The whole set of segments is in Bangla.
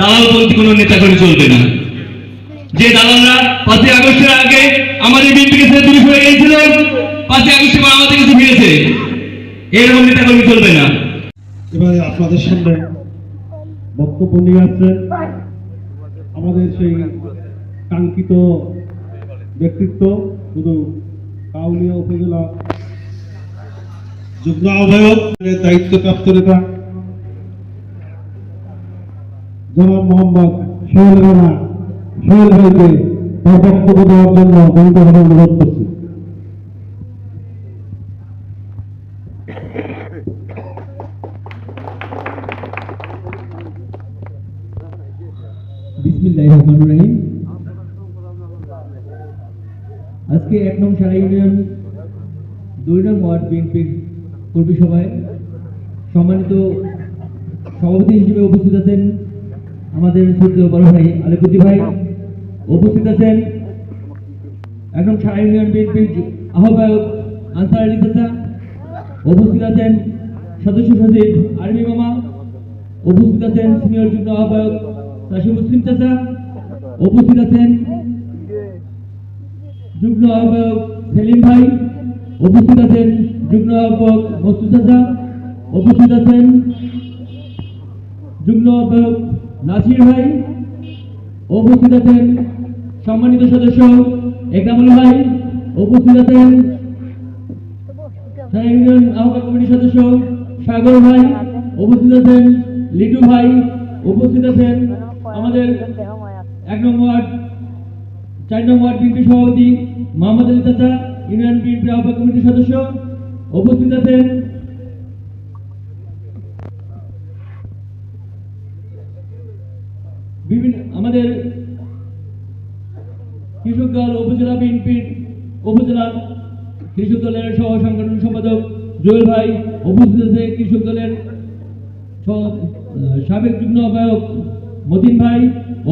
দালালপন্থী কোনো নেতা করে চলবে না। যে দালালরা পাঁচই আগস্টের আগে আমাদের বিএনপিকে ছেড়ে দূরে সরে গিয়েছিল, পাঁচই আগস্টে আমাদের কাছে ফিরেছে। এরকম নেতা কর্মী চলবে না। এবারে আপনাদের সামনে বক্তব্য নিয়ে আসছেন আমাদের সেই কাঙ্ক্ষিত ব্যক্তিত্ব, শুধু কাউনিয়া উপজেলা যুগ্ম আহ্বায়ক দায়িত্বপ্রাপ্ত নেতা জনাব মোহাম্মদ সোহেল রানা সোহেল ভাইকে তার বক্তব্য দেওয়ার জন্য বিনীতভাবে অনুরোধ করছি। আজকে এক নং সারা ইউনিয়ন, দুই নং ওয়ার্ড বিএনপির কর্মী সভায় সম্মানিত সভাপতি হিসেবে উপস্থিত আছেন আমাদের ছোট্ট বড় ভাই আলিপুতি ভাই উপস্থিত আছেন। এক নং সারা ইউনিয়ন বিএনপির আহ্বায়ক আনসার আলী চাচা উপস্থিত আছেন। সদস্য সচিব আর্মি মামা উপস্থিত আছেন। সিনিয়র যুগ্ম আহ্বায়ক রাশি মুসলিম চাচা উপস্থিত আছেন। যুগ্ম আহ্বায়ক সেলিম ভাই উপস্থিত আছেন। যুগ্ম আহ্বায়ক মস্তু চাচা উপস্থিত আছেন। যুগ্ম আহ্বায়ক নাসির ভাই, উপস্থিত আছেন সম্মানিত সদস্য একরামুল ভাই, উপস্থিত আছেন আহ্বায়ক কমিটির সদস্য সাগর ভাই, উপস্থিত আছেন লিটু ভাই, উপস্থিত আছেন আমাদের এক নম্বর চার নম্বর বিএনপি সভাপতি মোহাম্মদ আলী চাচা ইউনিয়ন বিএনপি আহ্বায়ক কমিটির সদস্য, উপস্থিত আছেন বিভিন্ন আমাদের কৃষক দল, উপজেলা বিএনপির উপজেলা কৃষক দলের সহ সংগঠন সম্পাদক জোয়েল ভাই, উপস্থিত কৃষক দলের সাবেক যুগ্ম আহ্বায়ক মতিন ভাই,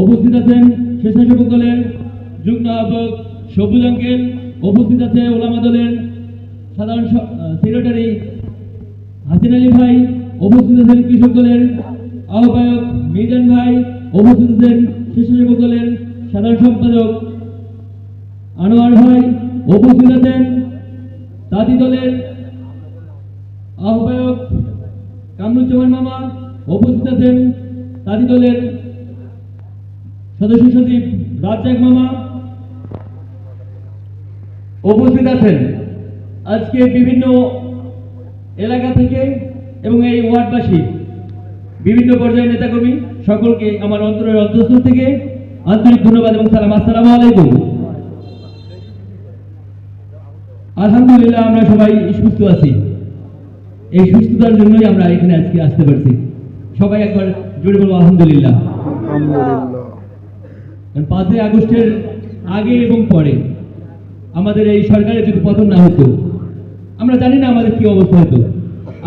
উপস্থিত আছেন স্বেচ্ছাসেবক দলের যুগ্ম আহ্বায়ক সবুজ আঙ্কেল, উপস্থিত আছে ওলামা দলের সাধারণ সেক্রেটারি হাসিন আলী ভাই, উপস্থিত আছেন কৃষক দলের আহ্বায়ক মিজান ভাই আছেন স্বেচ্ছাসেবক দলের সাধারণ সম্পাদক আনোয়ার ভাই উপস্থিত আছেন। তাঁতি দলের আহ্বায়ক কামরুজ্জামান মামা উপস্থিত আছেন। তাঁতি দলের সদস্য সচিব রাজ্জাক মামা উপস্থিত আছেন। আজকে বিভিন্ন এলাকা থেকে এবং এই ওয়ার্ডবাসী, বিভিন্ন পর্যায়ের নেতাকর্মী সকলকে আমার অন্তরের অন্তঃস্থল থেকে আন্তরিক ধন্যবাদ এবং সালাম। আসসালামু আলাইকুম। আলহামদুলিল্লাহ আমরা সবাই সুস্থ আছি। এই সুস্থতার জন্যই আমরা এখানে আজকে আসতে পারছি। সবাই একবার জোরে বলব আলহামদুলিল্লাহ। পাঁচই আগস্টের আগে এবং পরে আমাদের এই সরকারের যদি পতন না হতো, আমরা জানি না আমাদের কি অবস্থা হতো।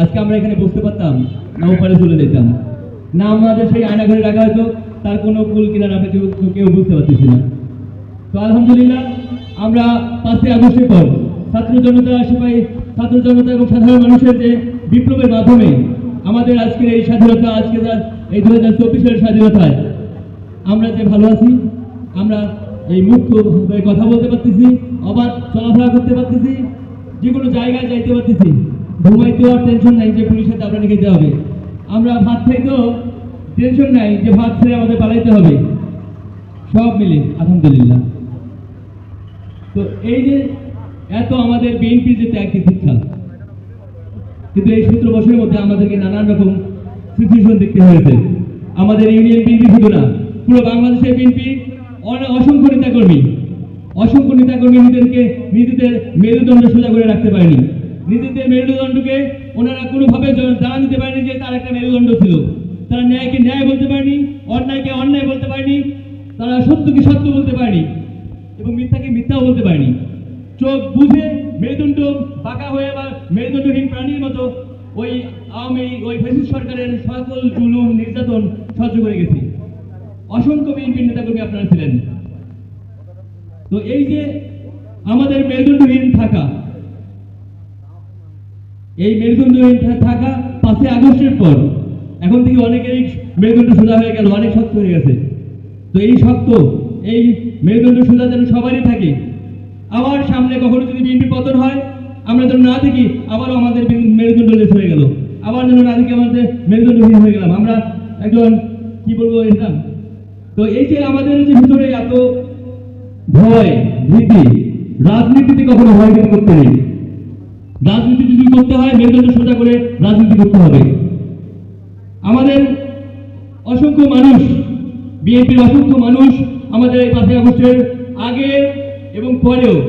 আজকে আমরা এখানে বসতে পারতাম না ওপারে চলে যেতাম। না আমাদের সেই আয়না ঘরে রাখা হতো তার কোনো কুল কিনার কেউ কেউ বুঝতে পারতেছি না। তো আলহামদুলিল্লাহ, আমরা পাঁচই আগস্টের পর ছাত্র জনতা সিপাহী ছাত্র জনতা এবং সাধারণ মানুষের যে বিপ্লবের মাধ্যমে আমাদের আজকের এই স্বাধীনতা আজকে এই দু হাজার চব্বিশের স্বাধীনতায় আমরা যে ভালো আছি, আমরা এই মুক্ত ভাবে কথা বলতে পারতেছি, অবাধ চলাফেরা করতে পারতেছি যে কোনো জায়গায় যাইতে পারতেছি, ঘুমাইতেও আর টেনশন নাই যে পুলিশের দাবড়া খেতে হবে। আমরা ভাত খাইতেও টেনশন নাই, যে ভাত ছেড়ে আমাদের পালাইতে হবে। সব মিলে, আলহামদুলিল্লাহ। তো এই যে, এত আমাদের বিএনপির যে ত্যাগ দীক্ষা কিন্তু এই সতেরো বছরের মধ্যে আমাদেরকে নানান রকম সিচুয়েশন দেখতে হয়েছে। আমাদের ইউনিয়ন বিএনপি শুধু না, পুরো বাংলাদেশের বিএনপি অসংখ্য নেতাকর্মী। অসংখ্য নেতাকর্মী নিজেদেরকে নিজেদের মেরুদণ্ড সোজা করে রাখতে পারেনি। নিজেদের মেরুদণ্ডকে ওনারা কোনোভাবে জানান দিতে পারেনি যে তার একটা মেরুদণ্ড ছিল। তারা ন্যায়কে ন্যায় বলতে পারেনি, অন্যায়কে অন্যায় বলতে পারেনি, তারা সত্যকে সত্য বলতে পারেনি এবং মিথ্যাকে মিথ্যাও বলতে পারেনি। চোখ বুঝে মেরুদণ্ড বাঁকা হয়ে বা মেরুদণ্ডহীন প্রাণীর মতো ওই আওয়ামী, ওই ফেসিস সরকারের সকল জুলুম, নির্যাতন সহ্য করে গেছি। অসংখ্য বিএনপির নেতাকর্মী আপনারা ছিলেন। তো এই যে আমাদের মেরুদণ্ডহীন থাকা এই মেরুদণ্ডহীন থাকা পাঁচই আগস্টের পর। এখন থেকে অনেকেরই মেরুদণ্ড সোজা হয়ে গেল, অনেক শক্ত হয়ে গেছে। তো এই শক্ত, এই মেরুদণ্ড সোজা যেন সবারই থাকে। আবার সামনে কখনো যদি বিএনপি পতন হয়, আমরা যেন না দেখি, আবারও আমাদের মেরুদণ্ড লেস হয়ে গেল। আবার যেন না দেখি আমাদের মেরুদণ্ডহীন হয়ে গেলাম। আমরা একজন, কি বলব এটা তো এই যে আমাদের যে ভিতরে এত ভয়, ভীতি, রাজনীতিতে কখনো ভয় করতে নেই। রাজনীতি যদি করতে হয়, মেরুদণ্ড সোজা করে রাজনীতি করতে হবে। আমাদের অসংখ্য মানুষ, বিএনপির অসংখ্য মানুষ আমাদের এই পাঁচই আগস্টের আগে এবং পরেও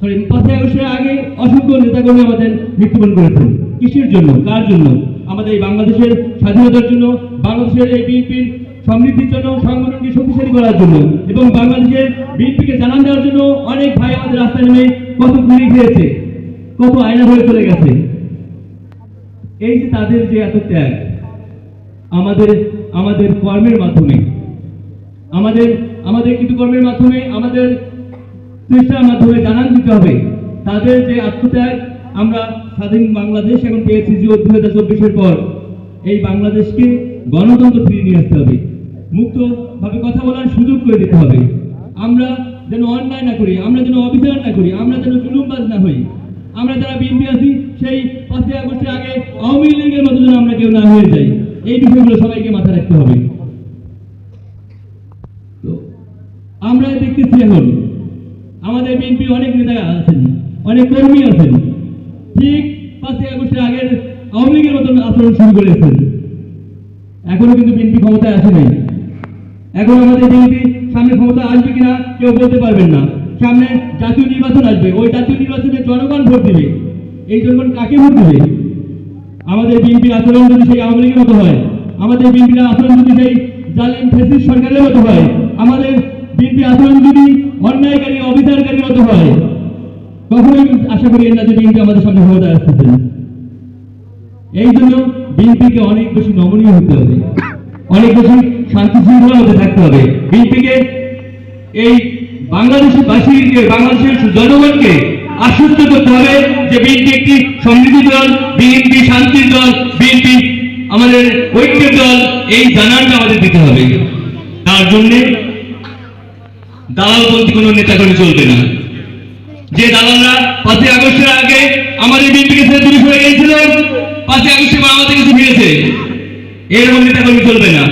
সরি পাঁচই আগস্টের আগে অসংখ্য নেতাকর্মী আমাদের মৃত্যুবরণ করেছেন। কিসের জন্য? কার জন্য? আমাদের এই বাংলাদেশের স্বাধীনতার জন্য, বাংলাদেশের এই বিএনপির সমৃদ্ধির জন্য, সংগঠনকে শক্তিশালী করার জন্য এবং বাংলাদেশের বিএনপিকে জানান দেওয়ার জন্য অনেক ভাই আমাদের রাস্তায় নেমে কত গুলি খেয়েছে কত আয়না হয়ে চলে গেছে। এই যে তাদের যে এত ত্যাগ, আমাদের আমাদের কর্মের মাধ্যমে, আমাদের আমাদের কিন্তু কর্মের মাধ্যমে, আমাদের চেষ্টার মাধ্যমে জানান দিতে হবে, তাদের যে আত্মত্যাগ, আমরা স্বাধীন বাংলাদেশ এখন পেয়েছি যে দুই হাজার চব্বিশের পর। এই বাংলাদেশকে গণতন্ত্র ফিরিয়ে নিয়ে আসতে হবে। মুক্তভাবে কথা বলার সুযোগ করে দিতে হবে। আমরা যেন অন্যায় না করি, আমরা যেন অবিচার না করি, আমরা যেন আমরা যারা বিএনপি আছি, সেই পাঁচই আগস্টের আগে আওয়ামী লীগের মতো যেন আমরা কেউ না হয়ে যাই, এই বিষয়গুলো সবাইকে মাথায় রাখতে হবে। আমরা দেখতেছি এখন, আমাদের বিএনপি অনেক নেতা আছেন, অনেক কর্মী আছেন। ঠিক পাঁচই আগস্টের আগের আওয়ামী লীগের মতন আচরণ শুরু করেছেন। এখনও কিন্তু বিএনপি ক্ষমতায় আসে নাই। এখন আমাদের বিএনপি সামনে ক্ষমতা আসবে কিনা কেউ বলতে পারবেন না। সামনে জাতীয় নির্বাচন আসবে। ওই জাতীয় নির্বাচনে জনগণ ভোট দিবে। এই জনগণ কাকে ভোট দিবে? আমাদের বিএনপির আচরণ যদি সেই আওয়ামী লীগের মতো হয়, আমাদের বিএনপির আচরণ যদি সেই জালিম ফেসিস সরকারের মতো হয়, আমাদের বিএনপির আচরণ যদি অন্যায়কারী, অবিচারকারীর মতো হয়, কখনোই আশা করি না যে বিএনপি আমাদের সামনে ক্ষমতায় আসতেছেন এই জন্য বিএনপিকে অনেক বেশি নমনীয় হতে হবে। অনেক বেশি শান্তি শৃঙ্খলা হতে থাকতে হবে। বিএনপিকে এই বাংলাদেশের বাসীকে বাংলাদেশের জনগণকে আশ্বস্ত করতে হবে যে বিএনপি একটি সমৃদ্ধ দল, বিএনপি শান্তির দল, বিএনপি আমাদের ঐক্যের দল, এই জানানটা আমাদের দিতে হবে। তার জন্যে দালালপন্থী কোনো নেতাকর্মী চলবে না। যে দালালরা পাঁচই আগস্টের আগে আমাদের বিএনপিকে ছেড়ে দূরে সরে গিয়েছিল, পাঁচই আগস্টে বা আমাদের কিছু ফিরেছে। এরকম নেতা নেতাকর্মী চলবে না।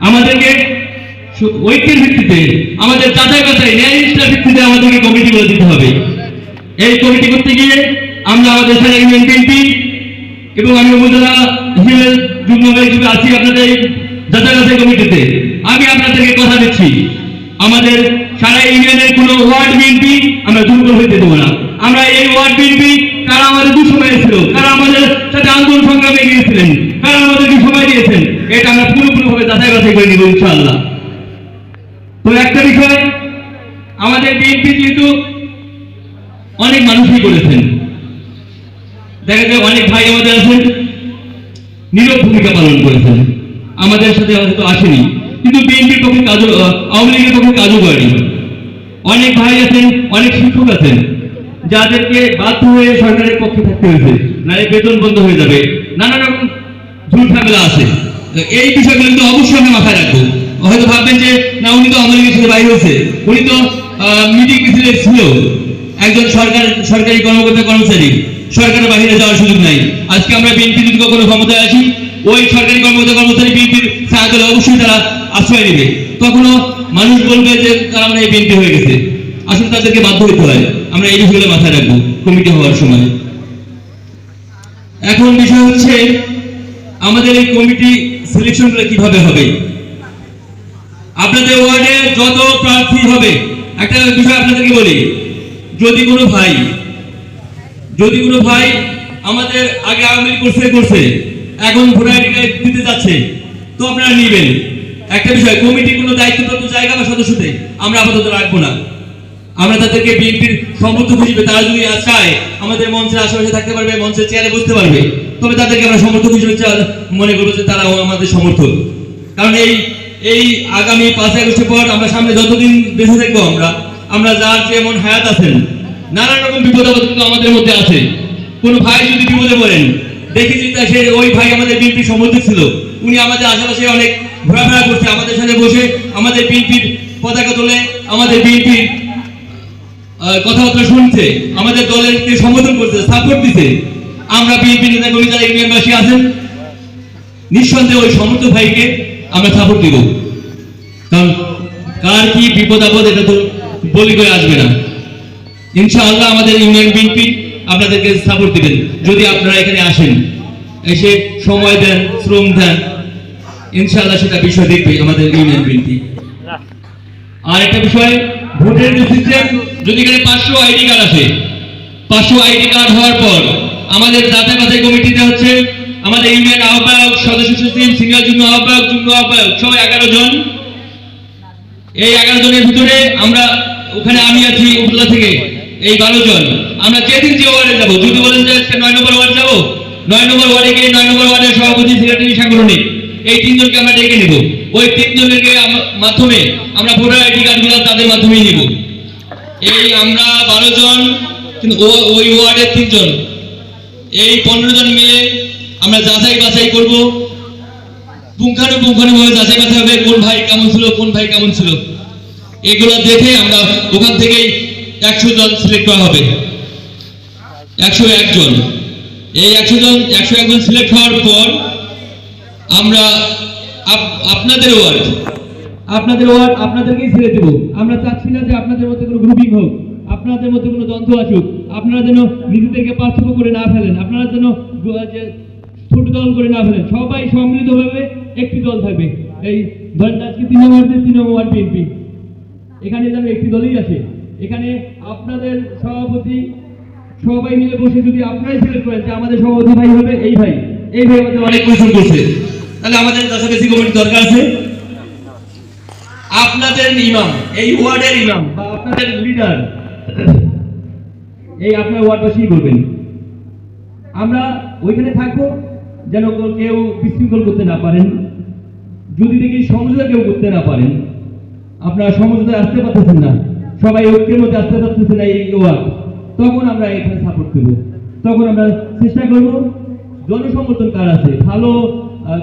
আমাদেরকে ঐক্যের ভিত্তিতে, আমাদের যাচাই বাছাই, ন্যায় নিষ্ঠার ভিত্তিতে আমাদেরকে কমিটি করে দিতে হবে। এই কমিটি করতে গিয়ে আমরা আমাদের সারা ইউনিয়ন বিএনপি এবং আমি উপজেলা হিসেবে যুগ্ম হিসেবে আছি আপনাদের যাচাই বাছাই কমিটিতে। আমি আপনাদেরকে কথা দিচ্ছি, আমাদের সারা ইউনিয়নের কোনো ওয়ার্ড বিএনপি আমরা দুর্বল হইতে দেবো না। আমরা এই ওয়ার্ড বিএনপি কারা আমাদের দুঃসময়ে ছিল কারা আমাদের সাথে আন্দোলন সংগ্রামে গিয়েছিলেন, কারা আমাদেরকে সময় দিয়েছেন, এটা আমরা পুরোপুরিভাবে যাচাই বাছাই করে নিব ইনশাআল্লাহ। তো একটা বিষয়, আমাদের বিএনপি যেহেতু অনেক মানুষই করেছেন। দেখা যায় অনেক ভাই আমাদের আছেন, নীরব ভূমিকা পালন করেছেন। আমাদের সাথে হয়তো আসেনি, কিন্তু বিএনপির পক্ষে কাজও আওয়ামী লীগের পক্ষে কাজও করেনি। অনেক ভাই আছেন, অনেক শিক্ষক আছেন, যাদেরকে বাধ্য হয়ে সরকারের পক্ষে থাকতে হয়েছে, নাহলে বেতন বন্ধ হয়ে যাবে নানা রকম ঝুল ঝামেলা আছে। এই বিষয়গুলো কিন্তু অবশ্যই আমি মাথায় রাখব। হয়তো ভাববেন যে, না, উনি তো আওয়ামী লীগের বাইরে হয়েছে। উনি তো মিটিং মিছিলে ছিল একজন সরকার, সরকারি কর্মকর্তা কর্মচারী, সরকারের বাইরে যাওয়ার সুযোগ নাই। আজকে আমরা বিএনপি যদি কখনো ক্ষমতায় আসি, ওই সরকারি কর্মকর্তা কর্মচারী বিএনপির সাহায্য অবশ্যই তারা আশ্রয় নেবে। তখনও মানুষ বলবে যে, তারা মানে বিএনপি হয়ে গেছে। আসলে তাদেরকে বাধ্য হতে হয়। আমরা এই বিষয়গুলো মাথায় রাখব, কমিটি হওয়ার সময়। এখন বিষয় হচ্ছে, আমাদের এই কমিটি সিলেকশনগুলো কীভাবে হবে? আপনাদের ওয়ার্ডে যত প্রার্থী হবে, একটা বিষয় আপনাদেরকে বলি, যদি কোনো ভাই, যদি কোনো ভাই আমাদের আগে আওয়ামী লীগ করছে করছে, এখন ভোটার দিতে যাচ্ছে, তো আপনারা নেবেন। একটা বিষয়, কমিটি কোনো দায়িত্বপ্রাপ্ত জায়গা বা সদস্যদের আমরা আপাতত রাখব না। আমরা তাদেরকে বিএনপির সমর্থক হিসেবে, তারা যদি চায়, আমাদের মঞ্চের আশেপাশে থাকতে পারবে, মঞ্চের চেয়ারে বসতে পারবে, তবে তাদেরকে আমরা সমর্থক হিসেবে মনে করব যে তারাও আমাদের সমর্থক। কারণ এই এই আগামী পাঁচই আগস্টের পর আমরা সামনে যতদিন বেঁচে থাকব আমরা আমরা যার যেমন হায়াত আছেন, নানান রকম বিপদ কিন্তু আমাদের মধ্যে আছে। কোন ভাই যদি বিপদে পড়েন, দেখেছি তা সে ওই ভাই আমাদের বিএনপি সমর্থক ছিল, উনি আমাদের আশেপাশে অনেক ঘোরাফেরা করছে, আমাদের সাথে বসে আমাদের বিএনপির পতাকা তোলে, আমাদের বিএনপির কথাবার্তা শুনছে, আমাদের দলের সমর্থন করছে সাপোর্ট দিছে। আমরা বিএনপি নেতা যারা ইউনিয়নবাসী আছেন, নিঃসন্দেহে ওই সমর্থ ভাইকে আমরা সাপোর্ট দিব। কারণ কার কি বিপদ আপদ, এটা তো বলি করে আসবে না। ইনশাআল্লাহ আমাদের ইউনিয়ন বিএনপি আপনাদেরকে সাপোর্ট দিবেন। যদি আপনারা এখানে আসেন, এসে সময় দেন, শ্রম দেন, ইনশাআল্লাহ সেটা বিষয় দেখবে আমাদের ইউনিয়ন বিএনপি। আর একটা বিষয়, ভোটের সিস্টেম যদি এখানে পাঁচশো আইডি কার্ড আসে, পাঁচশো আইডি কার্ড হওয়ার পর আমাদের যাচাই বাছাই কমিটিতে হচ্ছে আমাদের ইউনিয়ন আহ্বায়ক সদস্য সচিব সিনিয়র যুগ্ম আহ্বায়ক যুগ্ম আহ্বায়ক সহ এগারো জন। এই এগারো জনের ভিতরে আমরা, ওখানে আমি আছি উপজেলা থেকে, এই বারো জন। আমরা যেদিন যে ওয়ার্ডে যাব, যদি বলেন যে আজকে নয় নম্বর ওয়ার্ড যাব, নয় নম্বর ওয়ার্ডে গিয়ে নয় নম্বর ওয়ার্ডের সভাপতি সেক্রেটারি সাংগঠনিক, এই তিনজনকে আমরা ডেকে নেব। ওই তিনজনের মাধ্যমে আমরা ভোটার আইডি কার্ডগুলো তাদের মাধ্যমেই নিব। এই আমরা বারো জন ওই ওয়ার্ডের তিনজন। এই পনেরো জন মিলে আমরা যাচাই বাছাই করব। পুঙ্খানুপুঙ্খানুভাবে যাচাই বাছাই হবে কোন ভাই কেমন ছিল, কোন ভাই কেমন ছিল। এগুলো দেখে আমরা ওখান থেকেই একশো জন সিলেক্ট করা হবে। একশো একজন এই একশো জন, একশো একজন সিলেক্ট হওয়ার পর আমরা আপ- আপনাদের ওয়ার্ড আপনাদের ওয়ার্ড আপনাদেরকেই ছেড়ে দেবো। আমরা চাচ্ছি না যে আপনাদের মধ্যে কোনো গ্রুপিং হোক। আপনাদের মধ্যে কোনো দ্বন্দ্ব আসুক। আপনারা যেন নিজেদেরকে পার্থক্য করে না ফেলেন। আপনারা যেন ছোট দল করে না ফেলেন সবাই সম্মিলিতভাবে একটি দল থাকবে। এই ধরেন আজকে তিন নম্বর তিন নম্বর বিএনপি। এখানে যেন একটি দলই আছে এখানে আপনাদের সভাপতি সবাই মিলে বসে যদি আপনারাই সিলেক্ট করেন যে আমাদের সভাপতি ভাই হবে এই ভাই এই ভাই আমাদের অনেক পরিশ্রম করছে। তাহলে আমাদের কাছাকাছি কমিটি দরকার আছে? আপনাদের ইমাম, এই ওয়ার্ডের ইমাম বা আপনাদের লিডার এই আপনার ওয়ার্ডবাসী করবেন আমরা ওইখানে থাকব। যেন কেউ বিশৃঙ্খল করতে না পারেন। যদি দেখি সমঝোতা কেউ করতে না পারেন, আপনারা সমঝোতায় আসতে পারতেছেন না। সবাই ঐক্যের মধ্যে আসতে পারতেছেন না এই তখন আমরা এখানে সাপোর্ট দেবো তখন আমরা চেষ্টা করব, জনসমর্থন কার আছে? ভালো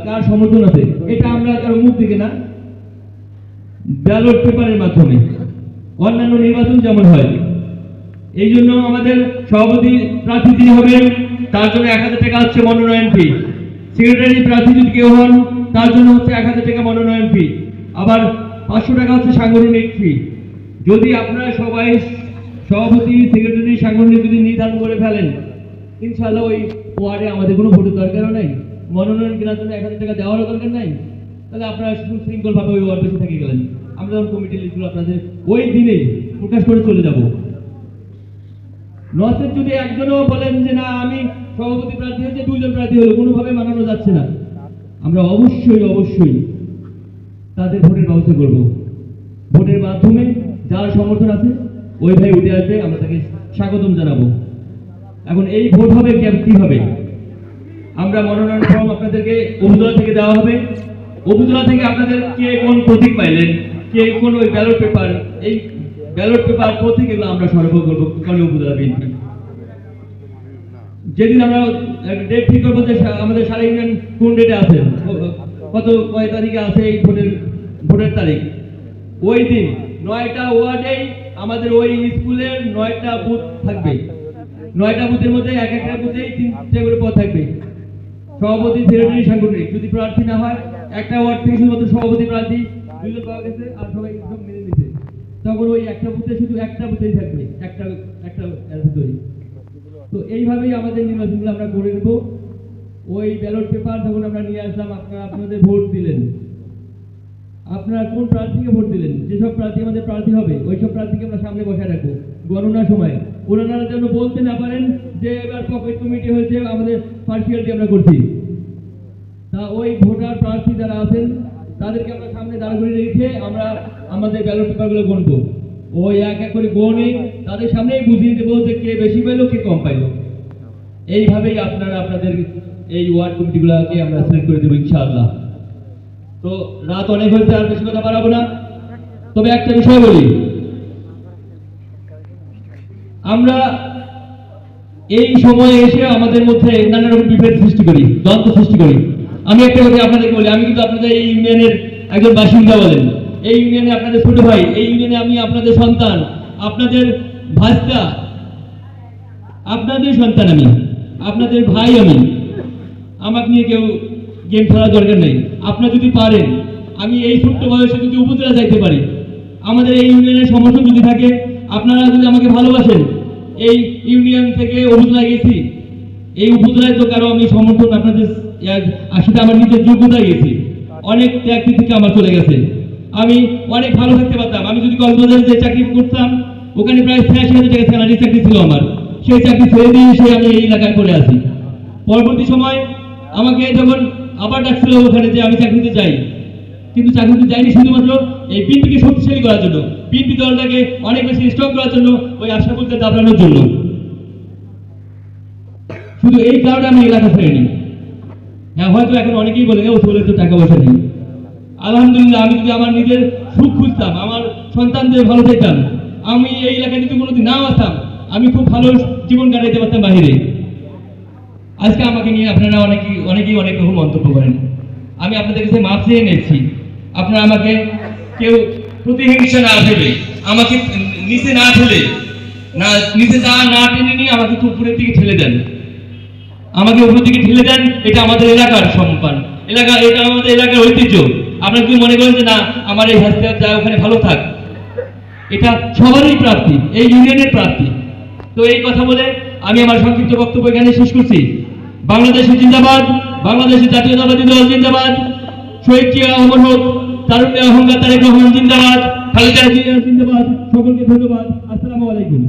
কার সমর্থন আছে? এটা আমরা কারও মুখ থেকে না। ব্যালট পেপারের মাধ্যমে। অন্যান্য নির্বাচন যেমন হয়। এই জন্য আমাদের সভাপতি প্রার্থী যিনি হবেন, তার জন্য এক হাজার টাকা হচ্ছে মনোনয়ন ফি সেক্রেটারি প্রার্থী যদি কেউ হন, তার জন্য হচ্ছে এক হাজার টাকা মনোনয়ন ফি আবার পাঁচশো টাকা হচ্ছে সাংগঠনিক ফি যদি আপনারা সবাই সভাপতি, সেক্রেটারি, সাংগঠনিক যদি নির্ধারণ করে ফেলেন, ইনশাআল্লাহ ওই ওয়ার্ডে আমাদের কোনো ভোটের দরকারও নাই। মনোনয়ন কেনার জন্য এক হাজার টাকা দেওয়ারও দরকার নাই। তাহলে আপনারা সুশৃঙ্খল ভাবে ওই ওয়ার্ডে থেকে গেলেন। আমরা যখন কমিটি লিস্টগুলো আপনাদের ওই দিনে প্রকাশ করে চলে যাব। নচেত যদি একজনও বলেন যে না, আমি সভাপতি প্রার্থী হয়েছে, দুইজন প্রার্থী হলো, কোনোভাবে মানানো যাচ্ছে না। আমরা অবশ্যই অবশ্যই তাদের ভোটের ব্যবস্থা করব। ভোটের মাধ্যমে যার সমর্থন আছে, ওই ভাই উঠে আসবে, আমরা তাকে স্বাগতম জানাব। এখন এই ভোট হবে কে- হবে? আমরা মনোনয়ন ফর্ম আপনাদেরকে উপজেলা থেকে দেওয়া হবে। উপজেলা থেকে আপনাদের কে কোন প্রতীক পাইলেন, কে কোন ওই ব্যালট পেপার এই ব্যালট পেপার প্রতীক এগুলো আমরা সরবরাহ করব? যেদিন আমরা ডেট ঠিক করব যে আমাদের সারা কোন ডেটে আছে? কত, কয় তারিখে আছে এই ভোটের ভোটের তারিখ? ওই দিন, নয়টা ওয়ার্ডেই আমাদের ওই স্কুলের নয়টা বুথ থাকবে। নয়টা বুথের মধ্যে এক একটা বুথেই তিনটে করে পদ থাকবে। সভাপতি সাংগঠনিক। যদি প্রার্থী না হয়, একটা ওয়ার্ড থেকে শুধুমাত্র সভাপতি প্রার্থী, দুইজন পাওয়া গেছে, আর সবাই সব মেনে নিছে তখন ওই একটা বুথে শুধু একটা বুথেই থাকবে, একটা একটা ভিতরেই তো এইভাবেই আমাদের নির্বাচনগুলো আমরা করে নেব। ওই ব্যালট পেপার যখন আমরা নিয়ে আসলাম, আপনারা আপনাদের ভোট দিলেন। আপনারা কোন প্রার্থীকে ভোট দিলেন? যেসব প্রার্থী আমাদের প্রার্থী হবে ওই সব প্রার্থীকে আমরা সামনে বসায় রাখব। গণনার সময়। ওনারা যেন বলতে না পারেন যে এবার পকেট কমিটি হয়েছে, আমাদের পার্সিয়ালিটি আমরা করছি। তা ওই ভোটার প্রার্থী যারা আছেন, তাদেরকে আমরা সামনে দাঁড় করে রেখে আমরা আমাদের ব্যালট পেপারগুলো গণবো ওই এক এক করে গণে তাদের সামনেই বুঝিয়ে দেবো যে কে বেশি পাইলো কে কম পাইলো। এইভাবেই আপনারা আপনাদের এই ওয়ার্ড কমিটিগুলোকে আমরা সিলেক্ট করে দেবো ইনশাআল্লাহ। তো রাত অনেক হয়েছে, আর বেশি কথা বাড়াবো না। তবে একটা বিষয় বলি। আমরা এই সময়ে এসে আমাদের মধ্যে নানা রকম বিভেদ সৃষ্টি করি, দ্বন্দ্ব সৃষ্টি করি। আমি একটা কথা আপনাদেরকে বলি, আমি কিন্তু আপনাদের এই ইউনিয়নের একজন বাসিন্দা বলেন। এই ইউনিয়নে আপনাদের ছোট ভাই, এই ইউনিয়নে আমি আপনাদের সন্তান, আপনাদের ভাস্তা আপনাদের সন্তান আমি, আপনাদের ভাই আমি। আমাকে নিয়ে কেউ গেম খেলার দরকার নেই। আপনারা যদি পারেন, আমি এই ছোট্ট বয়সে যদি উপজেলা যাইতে পারি, আমাদের এই ইউনিয়নের সমর্থন যদি থাকে, আপনারা যদি আমাকে ভালোবাসেন, এই ইউনিয়ন থেকে উপজেলায় গেছি। এই উপজেলায় তো কারও আমি সমর্থন আপনাদের আসলে আমার নিজের যোগ্যতায় গেছি। অনেক ত্যাগ থেকে আমার চলে গেছে। আমি অনেক ভালো থাকতে পারতাম। আমি যদি কক্সবাজারে যে চাকরি করতাম, ওখানে প্রায় ছিয়াশি হাজার টাকা স্যালারি চাকরি ছিল আমার। সেই চাকরি ছেড়ে দিয়ে এসে আমি এই এলাকায় করে আছি। পরবর্তী সময় আমাকে যখন আবার ডাকছিল ওখানে যে আমি চাকরিতে যাই, কিন্তু চাকরিতে যাইনি শুধুমাত্র এই বিএনপিকে শক্তিশালী করার জন্য। বিএনপি দলটাকে অনেক বেশি স্ট্রং করার জন্য, ওই আশা বলতে দাবড়ানোর জন্য। শুধু এই কারণে আমি এলাকা ছেড়েনি হ্যাঁ হয়তো এখন অনেকেই বলে ও তো টাকা পয়সা নেই। আলহামদুলিল্লাহ, আমি যদি আমার নিজের সুখ খুঁজতাম, আমার সন্তানদের ভালো চাইতাম, আমি এই এলাকায় যদি কোনোদিন নাও আসতাম, আমি খুব ভালো জীবন কাটাইতে পারতাম বাহিরে। আজকে আমাকে নিয়ে আপনারা অনেকেই অনেকেই অনেক রকম মন্তব্য করেন। আমি আপনাদের কাছে মাপ চেয়ে নিয়েছি। আপনারা আমাকে কেউ প্রতিহিংসা না ভেবে, আমাকে নিচে না ঠেলে, না, নিচে যা না টেনে নিয়ে আমাকে উপরের দিকে ঠেলে দেন। আমাকে উপর দিকে ঠেলে দেন, এটা আমাদের এলাকার সম্পান এলাকা, এটা আমাদের এলাকার ঐতিহ্য। আপনারা কি মনে করেন যে না, আমার এই হাসপাতাল যা ওখানে ভালো থাক? এটা সবারই প্রাপ্তি, এই ইউনিয়নের প্রাপ্তি। তো এই কথা বলে আমি আমার সংক্ষিপ্ত বক্তব্য এখানে শেষ করছি। বাংলাদেশের জিন্দাবাদ, বাংলাদেশের জাতীয়তাবাদী দল জিন্দাবাদ। শহীদ জিয়া অমর হোক, তারুণ্য অহংকার তারেক রহমান জিন্দাবাদ। খালেদা জিয়া জিন্দাবাদ, সকলকে ধন্যবাদ। আসসালামু আলাইকুম।